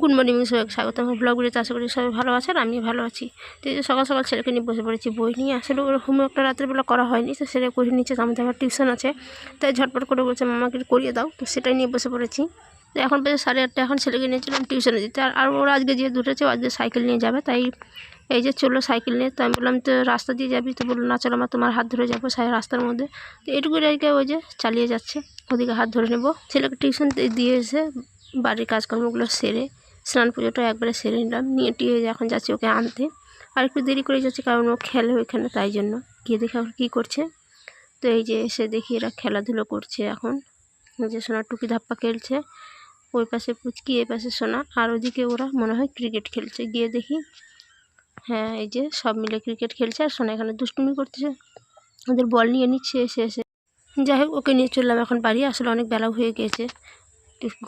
Good morning সবাই স্বাগত। আমার ব্লগ ভিডিওতে আশা করি সবাই ভালো আছেন আমি ভালো আছি। তো এই সকাল সকাল ছেলেকে নিয়ে বসে পড়েছি, বই নিয়ে। আসলে ওর হোমওয়ার্কটা রাত্রেবেলা করা হয়নি, তো সেটা করে নিচ্ছে আমাদের আবার টিউশন আছে। তাই ঝটপট করে বলছে, মামাকে করিয়ে দাও। তো সেটাই নিয়ে বসে পড়েছি। তো এখন বেজে সাড়ে আটটা, এখন ছেলেকে নিয়েছিলাম টিউশনে দিতে আর ওরা আজকে যেহেতু উঠেছে আজকে সাইকেল নিয়ে যাবে, তাই এই যে চলল সাইকেল নিয়ে। তো আমি বললাম, তো রাস্তা দিয়ে যাবি? তো বলল, না, চলো, আমার, তোমার হাত ধরে যাব সাই, রাস্তার মধ্যে। তো এটুকু রেখে ওই যে চালিয়ে যাচ্ছে। ওদিকে হাত ধরে নেব। ছেলেকে টিউশন দিয়ে এসে বাড়ির কাজকর্মগুলো সেরে স্নান পুজোটা একবারে সেরে নিলাম। নিয়ে টিয়ে এখন যাচ্ছি ওকে আনতে। আর একটু দেরি করে যাচ্ছি কারণ ও খেলে ওইখানে, তাই জন্য। গিয়ে দেখে এখন কী করছে। তো এই যে এসে দেখি এরা খেলাধুলো করছে এখন। যে সোনা টুকি ধাপ্পা খেলছে। ওই পাশে পুচকি, এই পাশে সোনা। আর ওদিকে ওরা মনে হয় ক্রিকেট খেলছে। গিয়ে দেখি হ্যাঁ এই যে সব মিলে ক্রিকেট খেলছে। আর সোনা এখানে দুষ্টুমি করতেছে ওদের বল নিয়ে নিচ্ছে, এসে এসে। যাই হোক, ওকে নিয়ে চললাম এখন বাড়ি। আসলে অনেক বেলা হয়ে একটু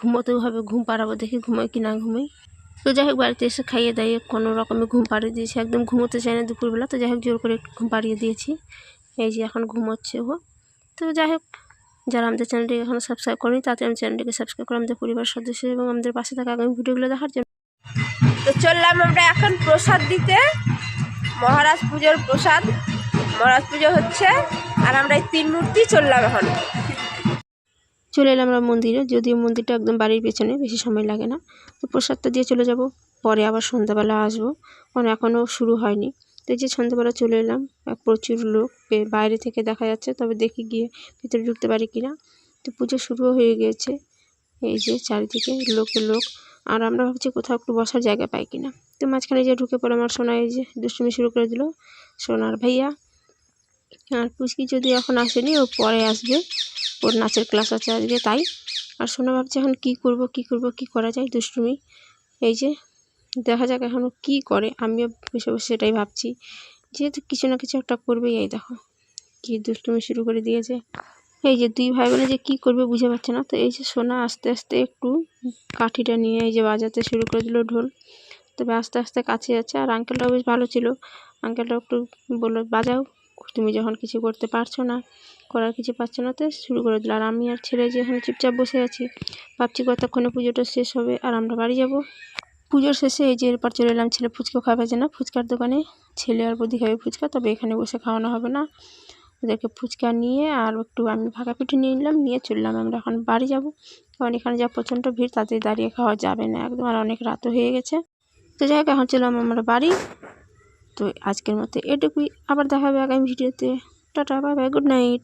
ঘুমোতেও হবে, ঘুম পাড়াবো, দেখি ঘুমোয় কি না ঘুমোই তো যাই হোক, বাড়িতে এসে খাইয়ে দাইয়ে কোনো রকমে ঘুম পাড়িয়ে দিয়েছি। একদম ঘুমোতে চায় না দুপুরবেলা, তো যাই হোক, জোর করে ঘুম পাড়িয়ে দিয়েছি। এই যে এখন ঘুমোচ্ছে ও। তো যাই হোক, যারা আমাদের চ্যানেলটিকে এখনও সাবস্ক্রাইব করেনি তাতে আমি চ্যানেলটিকে সাবস্ক্রাইব করে, আমাদের পরিবার সদস্য এবং আমাদের পাশে থাকা আগামী ভিডিওগুলো দেখার জন্য। তো চললাম আমরা এখন প্রসাদ দিতে। মহারাজ পুজোর প্রসাদ। মহারাজ পুজো হচ্ছে, আর আমরা এই তিন মূর্তি চললাম এখন। চলে এলাম আমরা মন্দিরে, যদিও মন্দিরটা একদম বাড়ির পেছনে, বেশি সময় লাগে না। তো প্রসাদটা দিয়ে চলে যাব, পরে আবার সন্ধ্যাবেলা আসব। কারণ এখনও শুরু হয়নি। তো এই যে সন্ধ্যাবেলা চলে এলাম প্রচুর লোক বাইরে থেকে দেখা যাচ্ছে, তবে দেখি গিয়ে ভিতরে ঢুকতে পারি কিনা। তো পুজো শুরুও হয়ে গিয়েছে এই যে চারিদিকে লোকে, লোক। আর আমরা ভাবছি কোথাও একটু বসার জায়গা পাই কিনা। তো মাঝখানে যে ঢুকে পড়ে আমার সোনা, এই যে দুষ্টুমি শুরু করে দিল, সোনার ভাইয়া। আর পুচকি যদি এখন আসেনি, ও পরে আসবে। ওর নাচের ক্লাস আছে আজকে, তাই? আর সোনা ভাবছে এখন কী করব কী করব, কী করা যায়? দুষ্টুমি। এই যে, দেখা যাক এখন ও কী করে। আমিও বসে বসে সেটাই ভাবছি। যেহেতু কিছু না কিছু একটা করবেই, এই দেখো। কী দুষ্টুমি শুরু করে দিয়েছে। এই যে দুই ভাই বোনে যে কী করবে বুঝে পাচ্ছে না। তো এই যে সোনা আস্তে আস্তে একটু কাঠিটা নিয়ে এই যে বাজাতে শুরু করে দিল ঢোল। তবে আস্তে আস্তে কাছে যাচ্ছে। আর আঙ্কেলটাও বেশ ভালো ছিল। আঙ্কেলটাও একটু বলল, বাজাও। তুমি যখন কিছু করতে পারছ না, করার কিছু পাচ্ছ না, তো শুরু করে দিল। আর আমি আর ছেলে যে এখানে চুপচাপ বসে আছি, ভাবছি কতক্ষণে পুজোটা শেষ হবে আর আমরা বাড়ি যাব। পুজোর শেষে এই যে এরপর চলে এলাম ছেলে ফুচকা খাবে যে না, ফুচকার দোকানে। ছেলে আর বৌদি খাবে ফুচকা, তবে এখানে বসে খাওয়ানো হবে না। ওদেরকে ফুচকা নিয়ে আর একটু আমি ফাঁকা পিঠে নিয়ে নিলাম, নিয়ে চললাম। আমরা এখন বাড়ি যাব। কারণ এখানে যা প্রচণ্ড ভিড়, তাতে দাঁড়িয়ে খাওয়া যাবে না একদম। আর অনেক রাতও হয়ে গেছে। তো যাই হোক, এখন চললাম আমরা বাড়ি। তো আজকের মতো এটুকুই। আবার দেখা হবে আগামী ভিডিওতে। Tata bye bye good night.